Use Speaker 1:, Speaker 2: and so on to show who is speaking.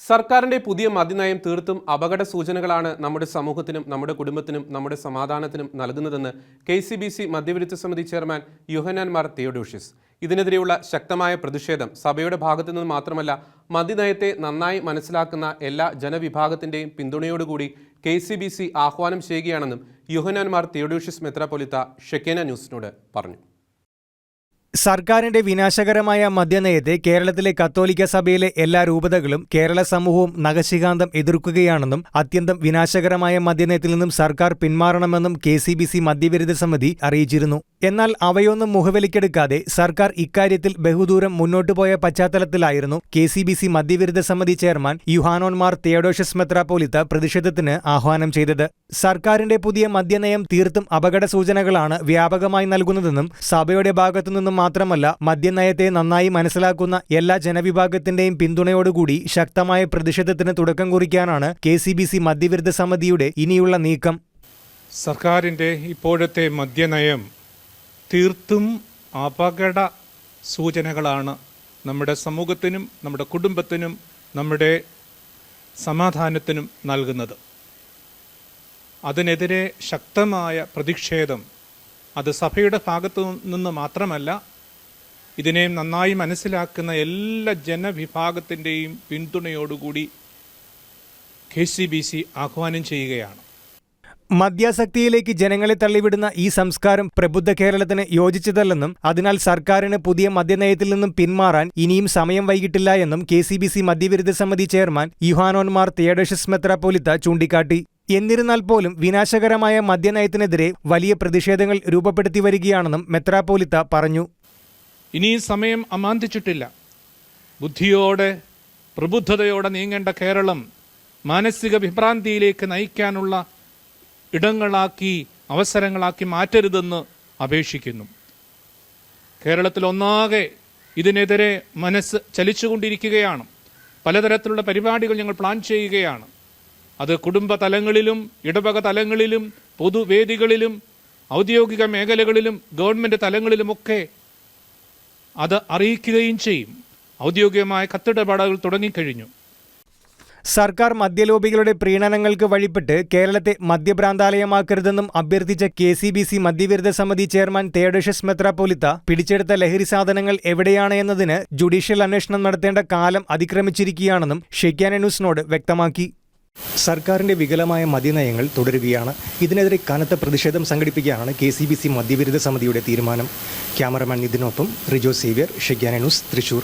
Speaker 1: സർക്കാരിന്റെ പുതിയ മതിനയം തീർത്തും അപകട സൂചനകളാണ് നമ്മുടെ സമൂഹത്തിനും നമ്മുടെ കുടുംബത്തിനും നമ്മുടെ സമാധാനത്തിനും നൽകുന്നതെന്ന് കെ സി ബി സി മദ്യവിരുദ്ധ സമിതി ചെയർമാൻ യുഹനാൻ മാർ തിയോഡോഷ്യസ്. ഇതിനെതിരെയുള്ള ശക്തമായ പ്രതിഷേധം സഭയുടെ ഭാഗത്തു നിന്ന് മാത്രമല്ല മതിനയത്തെ നന്നായി മനസ്സിലാക്കുന്ന എല്ലാ ജനവിഭാഗത്തിന്റെയും പിന്തുണയോടുകൂടി കെ സി ബി സി ആഹ്വാനം ചെയ്യുകയാണെന്നും യുഹനാൻ മാർ തിയോഡോഷ്യസ് മെത്രാപൊലിത്ത ഷെക്കേന ന്യൂസിനോട് പറഞ്ഞു.
Speaker 2: സർക്കാരിന്റെ വിനാശകരമായ മദ്യനയത്തെ കേരളത്തിലെ കത്തോലിക്ക സഭയിലെ എല്ലാ രൂപതകളും കേരള സമൂഹവും നഖശികാന്തം എതിർക്കുകയാണെന്നും അത്യന്തം വിനാശകരമായ മദ്യനയത്തിൽ നിന്നും സർക്കാർ പിന്മാറണമെന്നും കെ സി ബി സി മദ്യവിരുദ്ധ സമിതി അറിയിച്ചിരുന്നു. എന്നാൽ അവയൊന്നും മുഖവിലക്കെടുക്കാതെ സർക്കാർ ഇക്കാര്യത്തിൽ ബഹുദൂരം മുന്നോട്ടു പോയ പശ്ചാത്തലത്തിലായിരുന്നു കെ സി ബി സി മദ്യവിരുദ്ധ സമിതി ചെയർമാൻ യുഹാനോൻമാർ തിയഡോഷ്യസ് മെത്രാപ്പോലിത്ത പ്രതിഷേധത്തിന് ആഹ്വാനം ചെയ്തത്. സർക്കാരിന്റെ പുതിയ മദ്യനയം തീർത്തും അപകട സൂചനകളാണ് വ്യാപകമായി നൽകുന്നതെന്നും സഭയുടെ ഭാഗത്തുനിന്നും മാത്രമല്ല മദ്യനയത്തെ നന്നായി മനസ്സിലാക്കുന്ന എല്ലാ ജനവിഭാഗത്തിന്റെയും പിന്തുണയോടുകൂടി ശക്തമായ പ്രതിഷേധത്തിന് തുടക്കം കുറിക്കാനാണ് കെ സി ബി സി മദ്യവിരുദ്ധ സമിതിയുടെ ഇനിയുള്ള നീക്കം.
Speaker 3: സർക്കാരിന്റെ ഇപ്പോഴത്തെ മദ്യനയം തീർത്തും അപകട സൂചനകളാണ്. നമ്മുടെ സമൂഹത്തിനും നമ്മുടെ കുടുംബത്തിനും നമ്മുടെ സമാധാനത്തിനും നൽകുന്നത്. അതിനെതിരെ ശക്തമായ പ്രതിഷേധം അത് സഭയുടെ ഭാഗത്തു നിന്ന് മാത്രമല്ല ഇതിനെ നന്നായി മനസ്സിലാക്കുന്ന എല്ലാ ജനവിഭാഗത്തിന്റെയും പിന്തുണയോടുകൂടി കെ സി ബി സി ആഹ്വാനം ചെയ്യുകയാണ്.
Speaker 2: മദ്യാസക്തിയിലേക്ക് ജനങ്ങളെ തള്ളിവിടുന്ന ഈ സംസ്കാരം പ്രബുദ്ധ കേരളത്തിന് യോജിച്ചതല്ലെന്നും അതിനാൽ സർക്കാരിന് പുതിയ മദ്യനയത്തിൽ നിന്നും പിന്മാറാൻ ഇനിയും സമയം വൈകിട്ടില്ല എന്നും കെ സി ബി സി മദ്യവിരുദ്ധ സമിതി ചെയർമാൻ യുഹാനോന്മാർ തിയഡോഷ്യസ് മെത്രാപ്പോലിത്ത ചൂണ്ടിക്കാട്ടി. എന്നിരുന്നാൽ പോലും വിനാശകരമായ മദ്യനയത്തിനെതിരെ വലിയ പ്രതിഷേധങ്ങൾ രൂപപ്പെടുത്തി വരികയാണെന്നും മെത്രാപ്പോലിത്ത പറഞ്ഞു.
Speaker 3: ഇനിയും സമയം അമാന്തിച്ചിട്ടില്ല. ബുദ്ധിയോടെ പ്രബുദ്ധതയോടെ നീങ്ങേണ്ട കേരളം മാനസിക വിഭ്രാന്തിയിലേക്ക് നയിക്കാനുള്ള ഇടങ്ങളാക്കി അവസരങ്ങളാക്കി മാറ്റരുതെന്ന് അപേക്ഷിക്കുന്നു. കേരളത്തിൽ ഒന്നാകെ ഇതിനെതിരെ മനസ്സ് ചലിച്ചുകൊണ്ടിരിക്കുകയാണ്. പലതരത്തിലുള്ള പരിപാടികൾ ഞങ്ങൾ പ്ലാൻ ചെയ്യുകയാണ്. അത് കുടുംബ തലങ്ങളിലും ഇടവക തലങ്ങളിലും പൊതുവേദികളിലും ഔദ്യോഗിക മേഖലകളിലും ഗവൺമെന്റ് തലങ്ങളിലുമൊക്കെ അത് അറിയിക്കുകയും ചെയ്യും. ഔദ്യോഗികമായ കത്തിടപാടുകൾ തുടങ്ങിക്കഴിഞ്ഞു.
Speaker 2: സർക്കാർ മദ്യലോബികളുടെ പ്രീണനങ്ങൾക്ക് വഴിപ്പെട്ട് കേരളത്തെ മദ്യഭ്രാന്താലയമാക്കരുതെന്നും അഭ്യർത്ഥിച്ച കെ സി ബി സി മദ്യവിരുദ്ധ സമിതി ചെയർമാൻ തേഡോഷ്യസ് മെത്രാപ്പൊലിത്ത പിടിച്ചെടുത്ത ലഹരി സാധനങ്ങൾ എവിടെയാണ് എന്നതിന് ജുഡീഷ്യൽ അന്വേഷണം നടത്തേണ്ട കാലം അതിക്രമിച്ചിരിക്കുകയാണെന്നും ഷെയ്ക്കാന ന്യൂസിനോട് വ്യക്തമാക്കി. സർക്കാരിന്റെ വികലമായ മദ്യനയങ്ങൾ തുടരുകയാണ്. ഇതിനെതിരെ കനത്ത പ്രതിഷേധം സംഘടിപ്പിക്കുകയാണ് കെ സി ബി സി മദ്യവിരുദ്ധ സമിതിയുടെ തീരുമാനം. ക്യാമറമാൻ നിതിനൊപ്പം റിജോ സേവ്യർ ഷെഗ്യാനുസ് ന്യൂസ് തൃശൂർ.